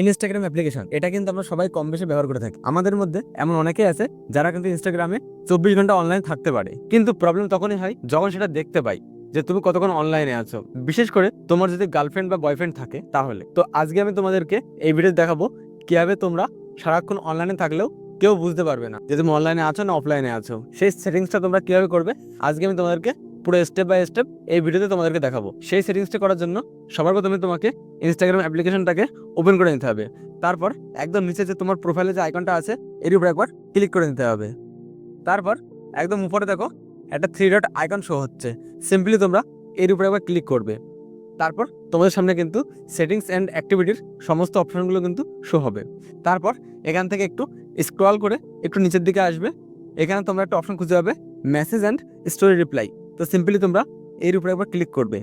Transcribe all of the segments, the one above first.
Instagram application এটা কিন্তু আমরা সবাই কম বেশি ব্যবহার করে থাকি। আমাদের মধ্যে এমন অনেকেই আছে যারা কিন্তু ইনস্টাগ্রামে চব্বিশ ঘণ্টা অনলাইন থাকতে পারে। কিন্তু প্রবলেম তখনই হয় যখন সেটা দেখতে পাই যে তুমি কতক্ষণ অনলাইনে আছো। বিশেষ করে তোমার যদি গার্লফ্রেন্ড বা বয়ফ্রেন্ড থাকে তাহলে। তো আজকে আমি তোমাদেরকে এই ভিডিও দেখাবো কীভাবে তোমরা সারাক্ষণ অনলাইনে থাকলেও কেউ বুঝতে পারবে না যে তুমি অনলাইনে আছো না অফলাইনে আছো। সেই সেটিংসটা তোমরা কীভাবে করবে, আজকে আমি তোমাদেরকে পুরো স্টেপ বাই স্টেপ এই ভিডিওতে তোমাদেরকে দেখাবো। সেই সেটিংসটা করার জন্য সবার প্রথমে তোমাকে ইনস্টাগ্রাম অ্যাপ্লিকেশনটাকে ওপেন করে নিতে হবে। তারপর একদম নিচে যে তোমার প্রোফাইলে যে আইকনটা আছে, এর উপরে একবার ক্লিক করে নিতে হবে। তারপর একদম উপরে দেখো, একটা থ্রি ডট আইকন শো হচ্ছে। সিম্পলি তোমরা এর উপরে একবার ক্লিক করবে। তারপর তোমাদের সামনে কিন্তু সেটিংস অ্যান্ড অ্যাক্টিভিটির সমস্ত অপশনগুলো কিন্তু শো হবে। তারপর এখান থেকে একটু স্ক্রল করে একটু নিচের দিকে আসবে। এখানে তোমরা একটা অপশন খুঁজে পাবে মেসেজ অ্যান্ড স্টোরি রিপ্লাই তো সিম্পলি তোমরা এর উপরে একবার ক্লিক করবে।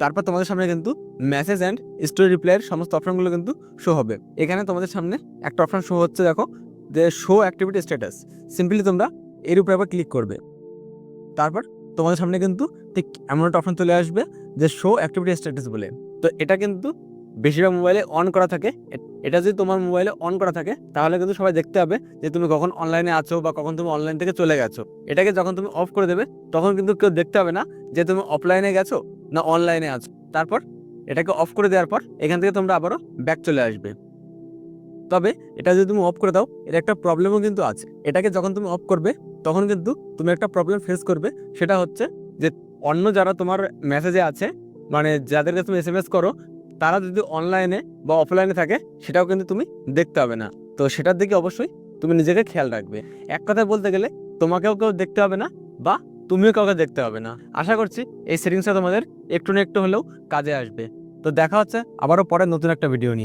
তারপর তোমাদের সামনে কিন্তু মেসেজ অ্যান্ড স্টোরি রিপ্লাইয়ের সমস্ত অপশনগুলো কিন্তু শো হবে। এখানে তোমাদের সামনে একটা অপশন শো হচ্ছে, দেখো, যে শো অ্যাক্টিভিটি স্ট্যাটাস সিম্পলি তোমরা এর উপরে একবার ক্লিক করবে। তারপর তোমাদের সামনে কিন্তু ঠিক এমন একটা অপশন চলে আসবে, যে শো অ্যাক্টিভিটি স্ট্যাটাস বলে। তো এটা কিন্তু বেশিরভাগ মোবাইলে অন করা থাকে। এটা যদি তোমার মোবাইলে অন করা থাকে, তাহলে কিন্তু সবাই দেখতে হবে যে তুমি কখন অনলাইনে আছো বা কখন তুমি অনলাইন থেকে চলে গেছো। এটাকে যখন তুমি অফ করে দেবে, তখন কিন্তু কেউ দেখতে হবে না যে তুমি অফলাইনে গেছো না অনলাইনে আছো। তারপর এটাকে অফ করে দেওয়ার পর, এখান থেকে তোমরা আবারও ব্যাক চলে আসবে। তবে এটা যদি তুমি অফ করে দাও, এর একটা প্রবলেমও কিন্তু আছে। এটাকে যখন তুমি অফ করবে, তখন কিন্তু তুমি একটা প্রবলেম ফেস করবে। সেটা হচ্ছে যে অন্য যারা তোমার মেসেজে আছে মানে যাদেরকে তুমি এস এম এস করো তারা যদি অনলাইনে বা অফলাইনে থাকে, সেটাও কিন্তু তুমি দেখতে হবে না। তো সেটার দিকে অবশ্যই তুমি নিজেকে খেয়াল রাখবে। এক কথায় বলতে গেলে, তোমাকেও কেউ দেখতে হবে না বা তুমিও কাউকে দেখতে হবে না। আশা করছি এই সেটিংসটা তোমাদের একটু না একটু হলেও কাজে আসবে। তো দেখা হচ্ছে আবারও পরে নতুন একটা ভিডিও নিয়ে।